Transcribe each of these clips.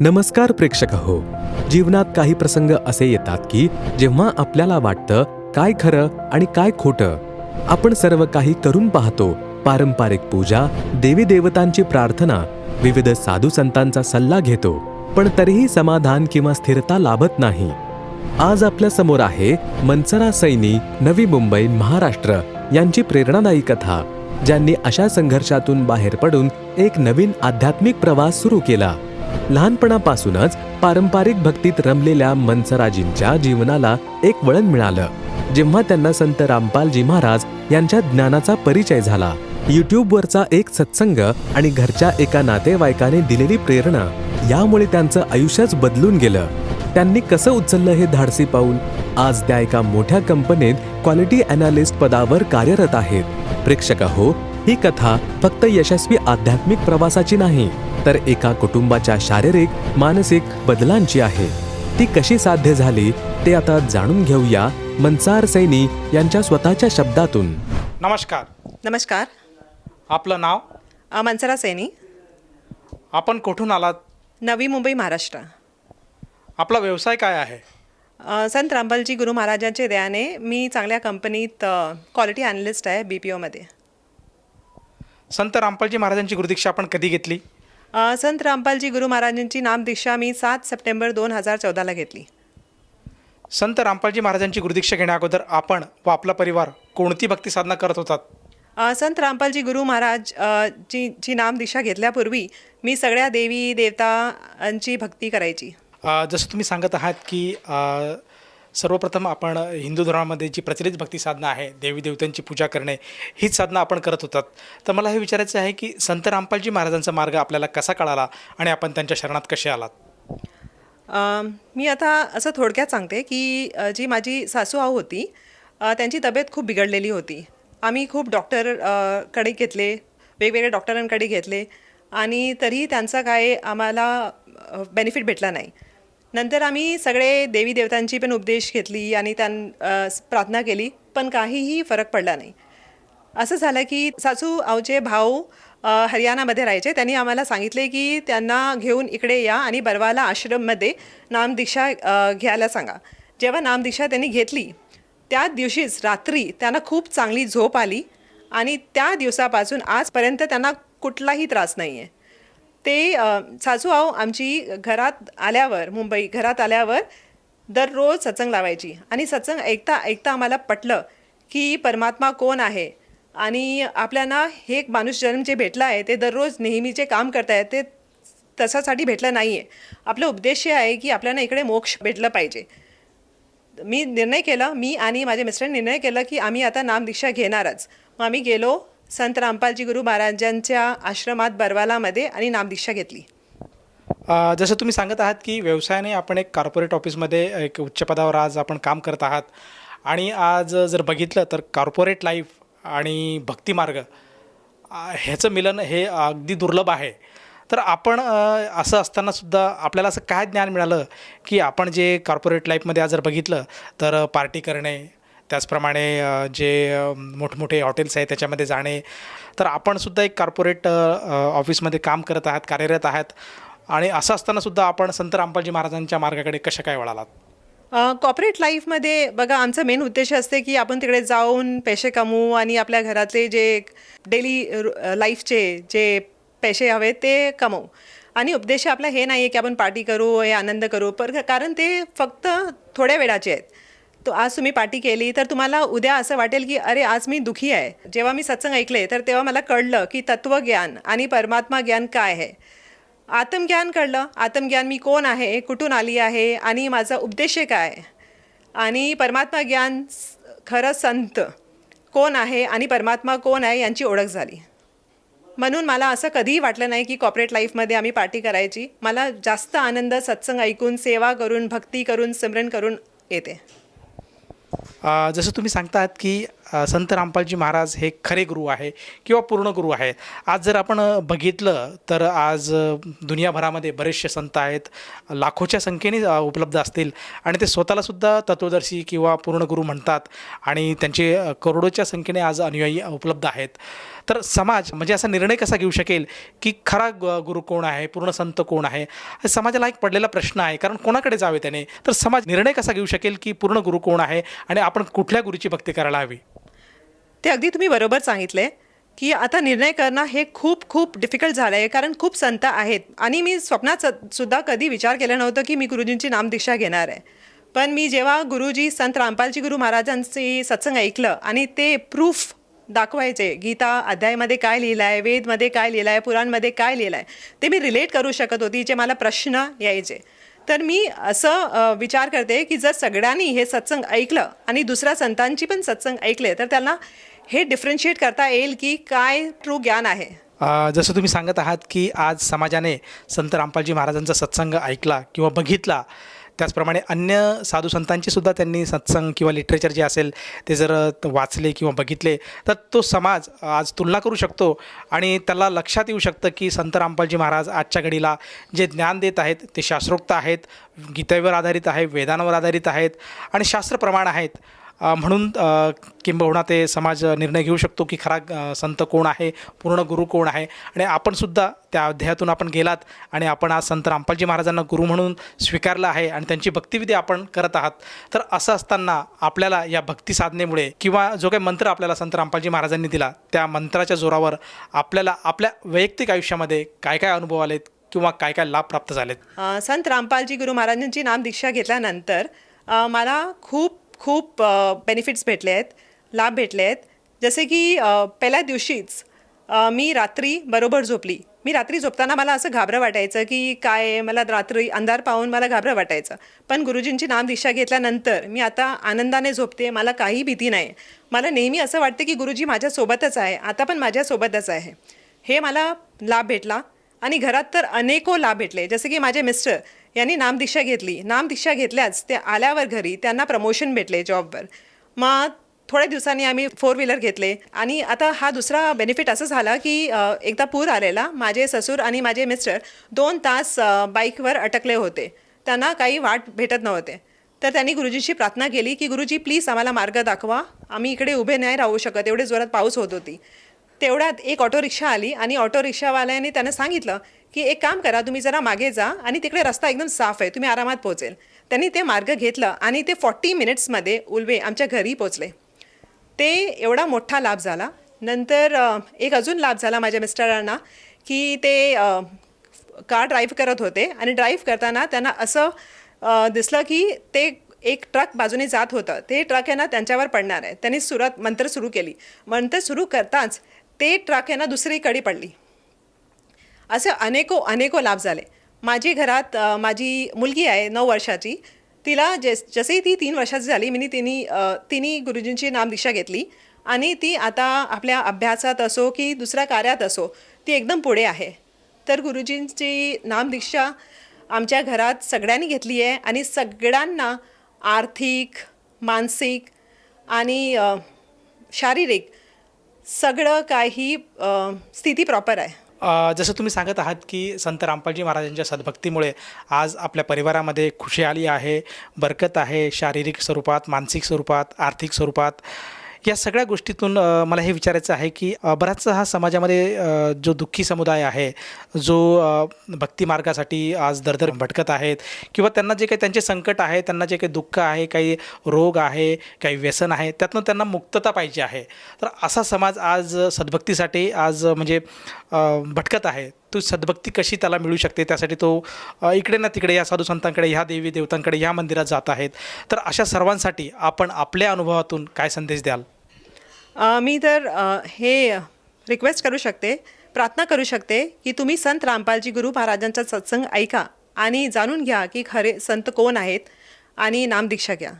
नमस्कार प्रेक्षक हो. जीवनात काही प्रसंग असे येतात की जेव्हा आपल्याला वाटतं काय खरं आणि काय खोटं. आपण सर्व काही करून पाहतो. पारंपरिक पूजा देवी देवतांची प्रार्थना विविध साधू संतांचा सल्ला घेतो. पण तरीही समाधान किंवा स्थिरता लाभत नाही. आज आपल्यासमोर आहे मनसरा सैनी नवी मुंबई महाराष्ट्र यांची प्रेरणादायी कथा ज्यांनी अशा संघर्षातून बाहेर पडून एक नवीन आध्यात्मिक प्रवास सुरू केला. लहानपणापासूनच पारंपरिक भक्तीत रमलेल्या मनसराजींच्या जीवनाला एक वळण मिळालं. जेव्हा त्यांना संत रामपालजी महाराज यांच्या ज्ञानाचा परिचय झाला युट्यूबवरचा एक सत्संग आणि घरच्या एका नातेवाईकाने दिलेली प्रेरणा यामुळे त्यांचं आयुष्यच बदलून गेलं. त्यांनी कसं उचललं हे धाडसी पाऊल? आज त्या एका मोठ्या कंपनीत क्वालिटी अनालिस्ट पदावर कार्यरत आहेत. प्रेक्षक हो ही कथा फक्त यशस्वी आध्यात्मिक प्रवासाची नाही. तर एका कुटुंबाच्या शारीरिक मानसिक बदलांची आहे. ती कशी साध्य झाली ते आता जाणून घेऊया मनसार सैनी यांच्या स्वतःच्या शब्दातून. नमस्कार. नमस्कार. आपलं नाव? अ, मनसरा सैनी. आपण कुठून आलात? नवी मुंबई महाराष्ट्र. आपला व्यवसाय काय आहे? अ, संत रामपालजी गुरु महाराजांच्या दयाने मी चांगल्या कंपनीत क्वालिटी अॅनलिस्ट आहे बी पी ओमध्ये संत रामपालजी महाराजांची गुरुदीक्षा आपण कधी घेतली? संत रामपालजी गुरु महाराजांची नामदीक्षा मी सात सप्टेंबर दोन हजार चौदाला घेतली. संत रामपालजी महाराजांची गुरुदीक्षा घेण्या अगोदर आपण व आपला परिवार कोणती भक्ती साधना करत होतात? संत रामपालजी गुरु महाराज ची ची नामदीक्षा घेतल्यापूर्वी मी सगळ्या देवी देवतांची भक्ती करायची. जसं तुम्ही सांगत आहात की सर्वप्रथम आपण हिंदू धर्मामध्ये जी प्रचलित भक्ती साधना आहे देवी देवतांची पूजा करणे हीच साधना आपण करत होतात. तर मला हे विचारायचं आहे की संत रामपालजी महाराजांचा मार्ग आपल्याला कसा कळाला आणि आपण त्यांच्या शरणात कसे आलात? मी आता असं थोडक्यात सांगते की जी माझी सासू आऊ होती त्यांची तब्येत खूप बिघडलेली होती. आम्ही खूप डॉक्टरकडे घेतले वेगवेगळ्या डॉक्टरांकडे घेतले आणि तरीही त्यांचा काय आम्हाला बेनिफिट भेटला नाही. नंतर आम्ही सगळे देवी देवतांची पण उपदेश घेतली आणि त्यां प्रार्थना केली पण काहीही फरक पडला नाही. असं झालं की सासू आवचे भाऊ हरियाणामध्ये राहायचे. त्यांनी आम्हाला सांगितले की त्यांना घेऊन इकडे या आणि बरवाला आश्रममध्ये नामदीक्षा घ्यायला सांगा. जेव्हा नामदीक्षा त्यांनी घेतली त्या दिवशीच रात्री त्यांना खूप चांगली झोप आली आणि त्या दिवसापासून आजपर्यंत त्यांना कुठलाही त्रास नाही आहे ते अ, सासू आऊ आमची घरात आल्यावर मुंबई घरात आल्यावर दररोज सत्संग लावायची. आणि सत्संग ऐकता ऐकता आम्हाला पटलं की परमात्मा कोण आहे? आणि आपल्याला हे एक माणूस जन्म जे भेटला आहे ते दररोज नेहमीचे काम करतायत ते तशासाठी भेटलं नाही आहे आपलं उद्देश हे आहे की आपल्याला इकडे मोक्ष भेटलं पाहिजे. मी निर्णय केला मी आणि माझ्या मिस्टरांनी निर्णय केला की आम्ही आता नामदीक्षा घेणारच. मग आम्ही गेलो संत रामपालजी गुरु महाराजांच्या आश्रमात बरवालामध्ये आणि नामदीक्षा घेतली. अ, जसं तुम्ही सांगत आहात की व्यवसायाने आपण एक कॉर्पोरेट ऑफिसमध्ये एक उच्च पदावर आज आपण काम करत आहात. आणि आज जर बघितलं तर कॉर्पोरेट लाईफ आणि भक्तिमार्ग अ, ह्याचं मिलन हे अगदी दुर्लभ आहे. तर आपण अ, असं असतानासुद्धा आपल्याला असं काय ज्ञान मिळालं की आपण जे कॉर्पोरेट लाईफमध्ये आज जर बघितलं तर पार्टी करणे त्याचप्रमाणे जे मोठमोठे हॉटेल्स आहेत त्याच्यामध्ये जाणे. तर आपणसुद्धा एक कॉर्पोरेट ऑफिसमध्ये काम करत आहात कार्यरत आहात. आणि असं असतानासुद्धा आपण संत रामपालजी महाराजांच्या मार्गाकडे कशा काय वळालात? कॉपरेट लाईफमध्ये बघा आमचा मेन उद्देश असते की आपण तिकडे जाऊन पैसे कमवू आणि आपल्या घरातले जे डेली लाईफचे जे पैसे हवे ते कमवू. आणि उपदेश आपला हे नाही आहे की आपण पार्टी करू हे आनंद करू. पर कारण ते फक्त थोड्या वेळाचे आहेत. तो आज तुम्ही पार्टी केली तर तुम्हाला उद्या असं वाटेल की अरे आज मी दुखी आहे. जेव्हा मी सत्संग ऐकले तर तेव्हा मला कळलं की तत्त्वज्ञान आणि परमात्मा ज्ञान काय आहे. आत्मज्ञान कळलं आत्मज्ञान मी कोण आहे कुठून आली आहे आणि माझा उद्देश काय? आहे आणि परमात्मा ज्ञान खरं संत कोण आहे आणि परमात्मा कोण आहे यांची ओळख झाली. म्हणून मला असं कधीही वाटलं नाही की कॉपरेट लाईफमध्ये आम्ही पार्टी करायची. मला जास्त आनंद सत्संग ऐकून सेवा करून भक्ती करून सिमरन करून येते. जसं तुम्ही सांगतात की संत रामपालजी महाराज हे खरे गुरु आहे किंवा पूर्ण गुरु आहे आज जर आपण बघितलं तर आज दुनियाभरामध्ये बरेचसे संत आहेत. लाखोच्या संख्येने उपलब्ध असतील. आणि ते स्वतःलासुद्धा तत्वदर्शी किंवा पूर्ण गुरु म्हणतात. आणि त्यांचे करोडोच्या संख्येने आज अनुयायी उपलब्ध आहेत. तर समाज म्हणजे असा निर्णय कसा घेऊ शकेल की खरा ग- गुरु कोण आहे? पूर्ण संत कोण आहे? समाजाला एक पडलेला प्रश्न आहे. कारण कोणाकडे जावे त्याने? तर समाज निर्णय कसा घेऊ शकेल की पूर्ण गुरु कोण आहे? आणि आपण कुठल्या गुरुची भक्ती करायला हवी? ते अगदी तुम्ही बरोबर सांगितले की आता निर्णय करणं हे खूप खूप डिफिकल्ट झालं आहे कारण खूप संत आहेत. आणि मी स्वप्नात स- सुद्धा कधी विचार केला नव्हतं की मी गुरुजींची नामदीक्षा घेणार आहे. पण मी जेव्हा गुरुजी संत रामपालजी गुरु महाराजांची सत्संग ऐकलं आणि ते प्रूफ दाखवायचे गीता अध्यायमध्ये काय लिहिलं आहे वेदमध्ये काय लिहिलं आहे पुराणमध्ये काय लिहिलं आहे ते मी रिलेट करू शकत होती जे मला प्रश्न यायचे. तर मी असं विचार करते की जर सगळ्यांनी हे सत्संग ऐकलं आणि दुसऱ्या संतांची पण सत्संग ऐकले तर त्यांना हे डिफरन्शिएट करता येईल की काय ट्रू ज्ञान आहे. जसं तुम्ही सांगत आहात की आज समाजाने संत रामपालजी महाराजांचा सत्संग ऐकला किंवा बघितला त्याचप्रमाणे अन्य साधू संतांची सुद्धा त्यांनी सत्संग किंवा लिटरेचर जे असेल ते जर वाचले किंवा बघितले तर तो समाज आज तुलना करू शकतो. आणि त्याला लक्षात येऊ शकतं की संत रामपालजी महाराज आजच्या घडीला जे ज्ञान देत आहेत ते शास्त्रोक्त आहेत गीतेवर आधारित आहे वेदांवर आधारित आहेत आणि शास्त्रप्रमाण आहेत. म्हणून किंबहुना ते समाज निर्णय घेऊ शकतो की खरा संत कोण आहे पूर्ण गुरु कोण आहे. आणि आपणसुद्धा त्या अध्यायातून आपण गेलात आणि आपण आज संत रामपालजी महाराजांना गुरु म्हणून स्वीकारलं आहे आणि त्यांची भक्तिविधी आपण करत आहात. तर असं असताना आपल्याला या भक्ती साधनेमुळे किंवा जो काही मंत्र आपल्याला संत रामपालजी महाराजांनी दिला त्या मंत्राच्या जोरावर आपल्याला आपल्या वैयक्तिक आयुष्यामध्ये काय काय अनुभव आलेत किंवा काय काय लाभ प्राप्त झालेत? संत रामपालजी गुरु महाराजांची नाम दीक्षा घेतल्यानंतर मला खूप खूप बेनिफिट्स भेटले आहेत लाभ भेटले आहेत. जसे की पहिल्या दिवशीच मी रात्री बरोबर झोपली. मी रात्री झोपताना मला असं घाबरं वाटायचं की काय मला रात्री अंधार पाहून मला घाबरं वाटायचं. पण गुरुजींची नाम दीक्षा घेतल्यानंतर मी आता आनंदाने झोपते मला काही भीती नाही. मला नेहमी असं वाटतं की गुरुजी माझ्यासोबतच आहे आता पण माझ्यासोबतच आहे. हे मला लाभ भेटला. आणि घरात तर अनेको लाभ भेटले. जसे की माझे मिस्टर यांनी नामदीक्षा घेतली. नामदीक्षा घेतल्याच ते आल्यावर घरी त्यांना प्रमोशन भेटले जॉबवर मग थोड्या दिवसांनी आम्ही फोर व्हीलर घेतले. आणि आता हा दुसरा बेनिफिट असं झाला की एकदा पूर आलेला. माझे ससूर आणि माझे मिस्टर दोन तास बाईकवर अटकले होते. त्यांना काही वाट भेटत नव्हते. तर त्यांनी गुरुजीची प्रार्थना केली की गुरुजी प्लीज आम्हाला मार्ग दाखवा. आम्ही इकडे उभे नाही राहू शकत. एवढे जोरात पाऊस होत होती. तेवढ्यात एक ऑटो रिक्षा आली आणि ऑटो रिक्षावाल्याने त्यांना सांगितलं की एक काम करा तुम्ही जरा मागे जा आणि तिकडे रस्ता एकदम साफ आहे तुम्ही आरामात पोहोचेल. त्यांनी ते मार्ग घेतलं आणि ते फॉर्टी मिनिट्समध्ये उलवे आमच्या घरी पोचले ते एवढा मोठा लाभ झाला. नंतर एक अजून लाभ झाला माझ्या मिस्टरांना की ते कार ड्राईव्ह करत होते आणि ड्राईव्ह करताना त्यांना असं दिसलं की ते एक ट्रक बाजूने जात होतं. ते ट्रक आहे ना त्यांच्यावर पडणार आहे. त्यांनी सुरत मंत्र सुरू केली. मंत्र सुरू करताच ते ट्रक आहे ना दुसरीकडे पडली. असे अनेको अनेको लाभ झाले. माझी घरात माझी मुलगी आहे नऊ वर्षाची. तिला जस जसे ती तीन वर्षाची झाली मी तिने तिने गुरुजींची नामदीक्षा घेतली. आणि ती आता आपल्या अभ्यासात असो की दुसऱ्या कार्यात असो ती एकदम पुढे आहे. तर गुरुजींची नामदीक्षा आमच्या घरात सगळ्यांनी घेतली आहे आणि सगळ्यांना आर्थिक मानसिक आणि शारीरिक सगळं काही स्थिती प्रॉपर आहे. जसं तुम्ही सांगत आहात की संत रामपालजी महाराजांच्या सद्भक्तीमुळे आज आपल्या परिवारामध्ये खुशाली आहे बरकत आहे शारीरिक स्वरूपात मानसिक स्वरूपात आर्थिक स्वरूपात. या सगळ्या गोष्टीतून मला हे विचारायचं आहे की बराचसा हा समाजामध्ये जो दुःखी समुदाय आहे जो भक्तिमार्गासाठी भक्ती मार्गासाठी आज दरदर भटकत आहेत किंवा त्यांना जे काही त्यांचे संकट आहे त्यांना जे काही दुःख आहे काही रोग आहे काही व्यसन आहे त्यातनं त्यांना मुक्तता पाहिजे आहे. तर असा समाज आज सद्भक्तीसाठी आज म्हणजे भटकत आहे. तो सद्भक्ती कशी त्याला मिळू शकते त्यासाठी तो इकडे ना तिकडे या साधू संतांकडे ह्या देवी देवतांकडे ह्या मंदिरात जात आहेत. तर अशा सर्वांसाठी आपण आपल्या अनुभवातून काय संदेश द्याल? मी तर हे रिक्वेस्ट करू शकते प्रार्थना करू शकते की तुम्ही संत रामपालजी गुरु महाराजांचा सत्संग ऐका आणि जाणून घ्या की खरे संत कोण आहेत आणि नामदीक्षा घ्या.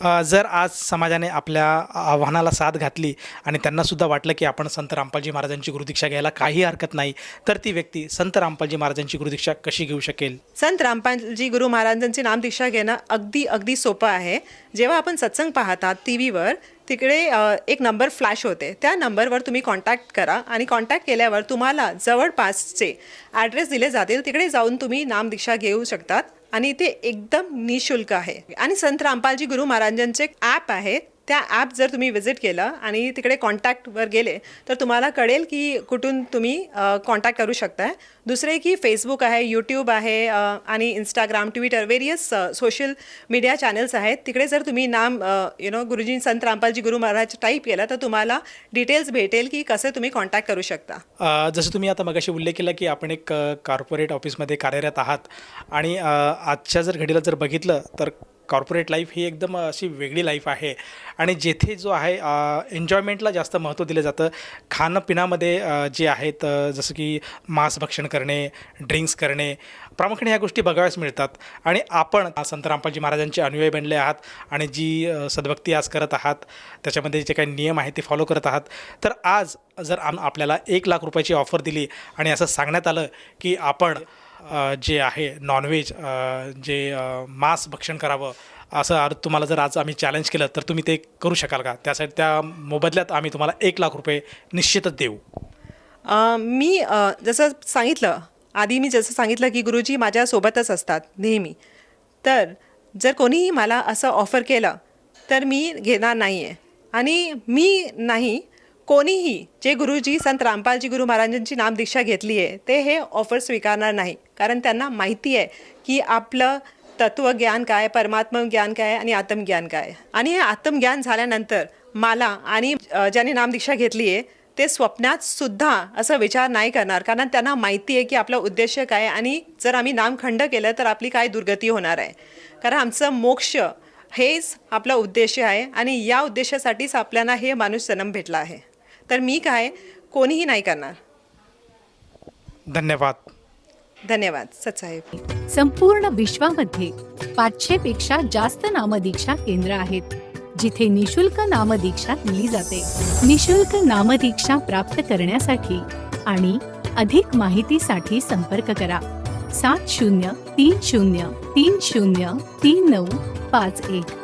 अ, जर आज समाजाने आपल्या आव्हानाला साथ घातली आणि त्यांनासुद्धा वाटलं की आपण संत रामपालजी महाराजांची गुरुदीक्षा घ्यायला काही हरकत नाही तर ती व्यक्ती संत रामपालजी महाराजांची गुरुदीक्षा कशी घेऊ शकेल? संत रामपालजी गुरु महाराजांची नामदीक्षा घेणं अगदी अगदी सोपं आहे. जेव्हा आपण सत्संग पाहतात टी व्हीवर तिकडे एक नंबर फ्लॅश होते. त्या नंबरवर तुम्ही कॉन्टॅक्ट करा आणि कॉन्टॅक्ट केल्यावर तुम्हाला जवळपासचे ॲड्रेस दिले जातील. तिकडे जाऊन तुम्ही नामदीक्षा घेऊ शकतात आणि ते एकदम निशुल्क आहे. आणि संत रामपालजी गुरु महाराजांचे ॲप आहे. त्या ॲप जर तुम्ही विजिट केलं आणि तिकडे कॉन्टॅक्टवर गेले तर तुम्हाला कळेल की कुठून तुम्ही कॉन्टॅक्ट करू शकताय. दुसरे की फेसबुक आहे यूट्यूब आहे आणि Instagram Twitter various social media channels आहेत. तिकडे जर तुम्ही नाम यु नो गुरुजी संत रामपालजी गुरु महाराज टाईप केलं तर तुम्हाला डिटेल्स भेटेल की कसे तुम्ही कॉन्टॅक्ट करू शकता. जसं तुम्ही आता मगाशी उल्लेख केला की आपण एक कॉर्पोरेट ऑफिसमध्ये कार्यरत आहात. आणि आजच्या जर घडीला जर बघितलं तर कॉर्पोरेट लाईफ ही एकदम अशी वेगळी लाईफ आहे. आणि जेथे जो आहे एन्जॉयमेंटला जास्त महत्त्व दिलं जातं. खाणं पिण्यामध्ये जे आहेत जसं की मांस भक्षण करणे ड्रिंक्स करणे प्रामुख्याने ह्या गोष्टी बघाव्यास मिळतात. आणि आपण संत रामपालजी महाराजांचे अनुयायी बनले आहात आणि जी सद्भक्ती आज करत आहात त्याच्यामध्ये जे काही नियम आहेत ते फॉलो करत आहात. तर आज जर आम आपल्याला एक लाख रुपयाची ऑफर दिली आणि असं सांगण्यात आलं की आपण जे आहे नॉनव्हेज जे मांस भक्षण करावं असं तुम्हाला जर आज आम्ही चॅलेंज केलं तर तुम्ही ते करू शकाल का? त्यासाठी त्या मोबदल्यात आम्ही तुम्हाला एक लाख रुपये निश्चितच देऊ. मी जसं सांगितलं आधी मी जसं सांगितलं की गुरुजी माझ्यासोबतच असतात नेहमी. तर जर कोणीही मला असं ऑफर केलं तर मी घेणार नाही आहे आणि मी नाही कोणीही जे गुरुजी संत रामपालजी गुरु महाराजांची नामदीक्षा घेतली आहे ते हे ऑफर स्वीकारणार नाही. कारण त्यांना माहिती आहे की आपलं तत्वज्ञान काय परमात्म ज्ञान काय आणि आत्मज्ञान काय. आणि हे आत्मज्ञान झाल्यानंतर मला आणि ज्यांनी नामदीक्षा घेतली आहे ते स्वप्नात सुद्धा असं विचार नाही करणार. कारण त्यांना माहिती आहे की आपलं उद्देश काय आणि जर आम्ही नामखंड केलं तर आपली काय दुर्गती होणार आहे. कारण आमचं मोक्ष हेच आपला उद्देश आहे आणि या उद्देशासाठीच आपल्याला हे माणूस जन्म भेटला आहे. तर मी काय? कोणीही नाही करणार. धन्यवाद. धन्यवाद सतसाहेब संपूर्ण विश्वामध्ये पाचशे पेक्षा जास्त नामदीक्षा केंद्र आहेत जिथे निशुल्क नामदीक्षा दिली जाते. निशुल्क नामदीक्षा प्राप्त करण्यासाठी आणि अधिक माहितीसाठी संपर्क करा. सात शून्य तीन शून्य तीन शून्य तीन नऊ पाच एक.